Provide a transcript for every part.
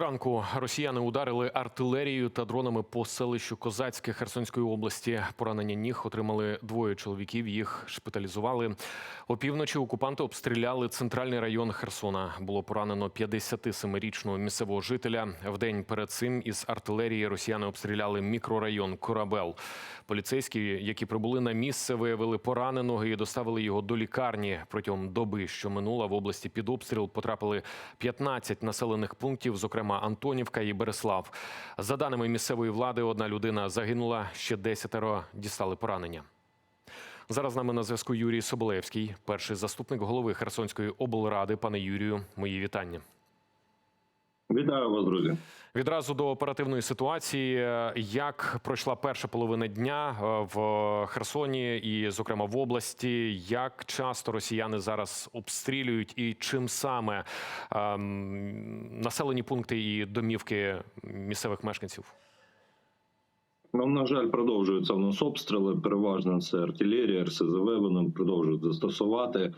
Ранку росіяни ударили артилерією та дронами по селищу Козацьке Херсонської області. Поранення ніг отримали двоє чоловіків. Їх шпиталізували. Опівночі окупанти обстріляли центральний район Херсона. Було поранено 57-річного місцевого жителя. Вдень перед цим із артилерії росіяни обстріляли мікрорайон Корабел. Поліцейські, які прибули на місце, виявили пораненого і доставили його до лікарні. Протягом доби, що минула в області під обстріл, потрапили 15 населених пунктів, зокрема Антонівка і Береслав. За даними місцевої влади, одна людина загинула, ще десятеро дістали поранення. Зараз з нами на зв'язку Юрій Соболевський, перший заступник голови Херсонської облради. Пане Юрію, мої вітання. Вітаю вас, друзі. Відразу до оперативної ситуації, як пройшла перша половина дня е, в Херсоні і, зокрема, в області, як часто росіяни зараз обстрілюють, і чим саме ем, населені пункти і домівки місцевих мешканців? Ну, на жаль, продовжуються в нас обстріли. Переважно це артилерія, РСЗВ. Вони продовжують застосувати.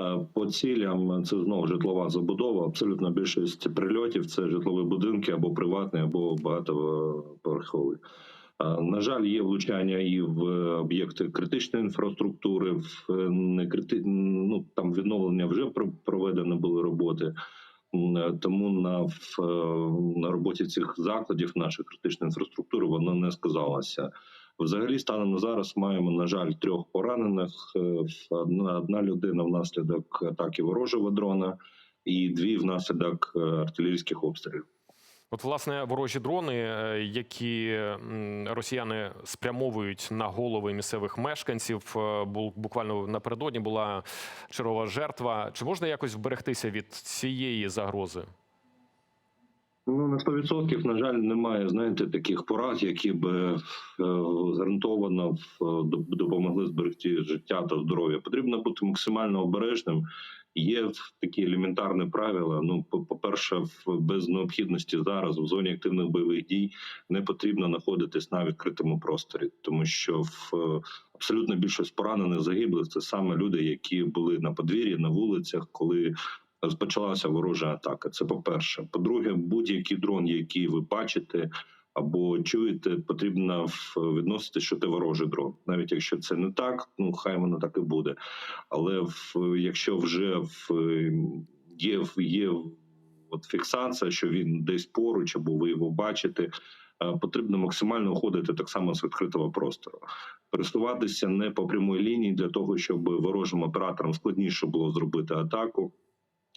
Е, По цілям це знову житлова забудова. Абсолютно більшість прильотів це житлові будинки або приватні, або багатоповерхові. Е, На жаль, є влучання і в об'єкти критичної інфраструктури. В е, некрити... ну, там відновлення вже про- проведені були роботи. Тому на, на роботі цих закладів нашої критичної інфраструктури воно не сказалося. Взагалі, станом на зараз маємо, на жаль, трьох поранених. Е, Одна, людина внаслідок атаки ворожого дрона, і дві внаслідок е, артилерійських обстрілів. От, власне, ворожі дрони, е, які росіяни спрямовують на голови місцевих мешканців, буквально напередодні була чергова жертва. Чи можна якось вберегтися від цієї загрози? Ну на 100% на жаль, немає знаєте таких порад, які б е, гарантовано е, доп- допомогли зберегти життя та здоров'я. Потрібно бути максимально обережним. Є такі елементарні правила. Ну, по- по-перше, в- без необхідності зараз в зоні активних бойових дій не потрібно знаходитись на відкритому просторі, тому що в е, абсолютно більшість поранених загиблих це саме люди, які були на подвір'ї, на вулицях, коли розпочалася ворожа атака. Це по-перше. По-друге, будь-який дрон, який ви бачите або чуєте, потрібно відносити, що це ворожий дрон. Навіть якщо це не так, ну хай воно так і буде. Але в, якщо вже в, є, є от фіксація, що він десь поруч, або ви його бачите. е, Потрібно максимально уходити так само з відкритого простору, пересуватися не по прямій лінії для того, щоб ворожим операторам складніше було зробити атаку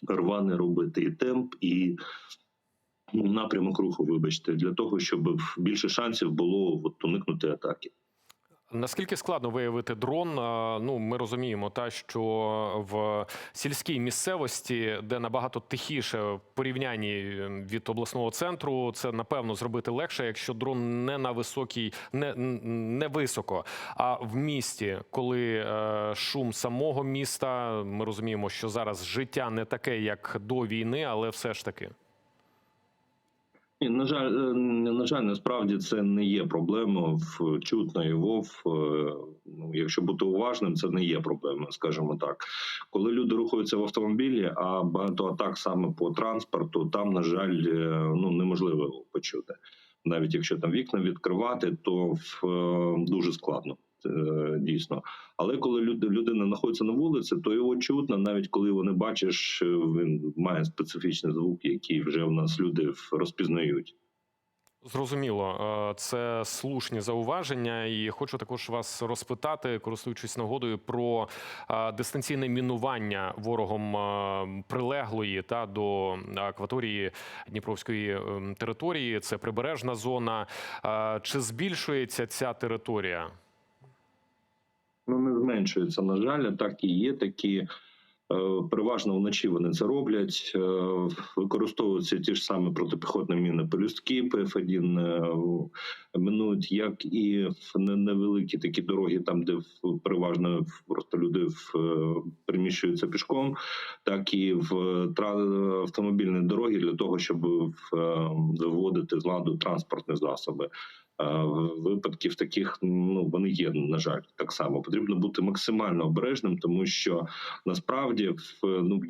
рване робити і темп, і ну, напрямок руху, вибачте, для того, щоб більше шансів було от, уникнути атаки. Наскільки складно виявити дрон? Ну, ми розуміємо, та що в сільській місцевості, де набагато тихіше в порівнянні від обласного центру, це напевно зробити легше, якщо дрон не на високій, не, не високо. А в місті, коли е, шум самого міста, ми розуміємо, що зараз життя не таке, як до війни, але все ж таки. На жаль, е, на жаль, насправді це не є проблема в чутно і вов. е, Ну, якщо бути уважним, це не є проблема, скажімо так. Коли люди рухаються в автомобілі, а багато атак саме по транспорту, там, на жаль, е, ну неможливо почути. Навіть якщо там вікна відкривати, то в, дуже складно. Е, Дійсно, але коли людина знаходиться на вулиці, то його чутно, навіть коли його не бачиш, е, він має специфічний звук, який вже в нас люди розпізнають. Зрозуміло, Е, це слушні зауваження, і хочу також вас розпитати, користуючись нагодою, про дистанційне мінування ворогом прилеглої та до акваторії Дніпровської території. Це прибережна зона. Чи збільшується ця територія? Зменшується. На жаль, так і є такі. е, Переважно вночі вони це роблять, е, використовуються ті ж самі протипіхотні міни пелюстки ПФ-1, е, минують як і в невеликі такі дороги, там де переважно просто люди переміщуються пішком, так і в автомобільні дороги для того, щоб виводити з ладу транспортні засоби. Е, Випадків таких ну вони є на жаль так само. Потрібно бути максимально обережним, тому що насправді в ну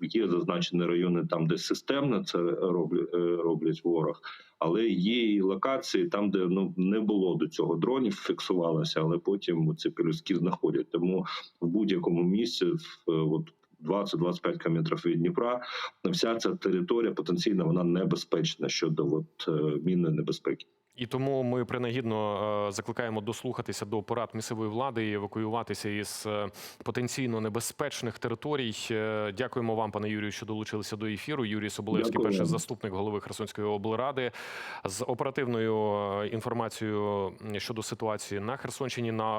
є зазначені райони там, де системно це роблять, роблять ворог. Але є і локації там, де ну не було до цього дронів, фіксувалося, але потім ці пелюстки знаходять. Тому в будь-якому місці е, от 20-25 кілометрів від Дніпра вся ця територія потенційно вона небезпечна щодо от е, мінної небезпеки. І тому ми принагідно е, закликаємо дослухатися до порад місцевої влади і евакуюватися із е, потенційно небезпечних територій. Е, Дякуємо вам, пане Юрію, що долучилися до ефіру. Юрій Соболевський, Дякую перший заступник голови Херсонської облради, з оперативною інформацією щодо ситуації на Херсонщині. На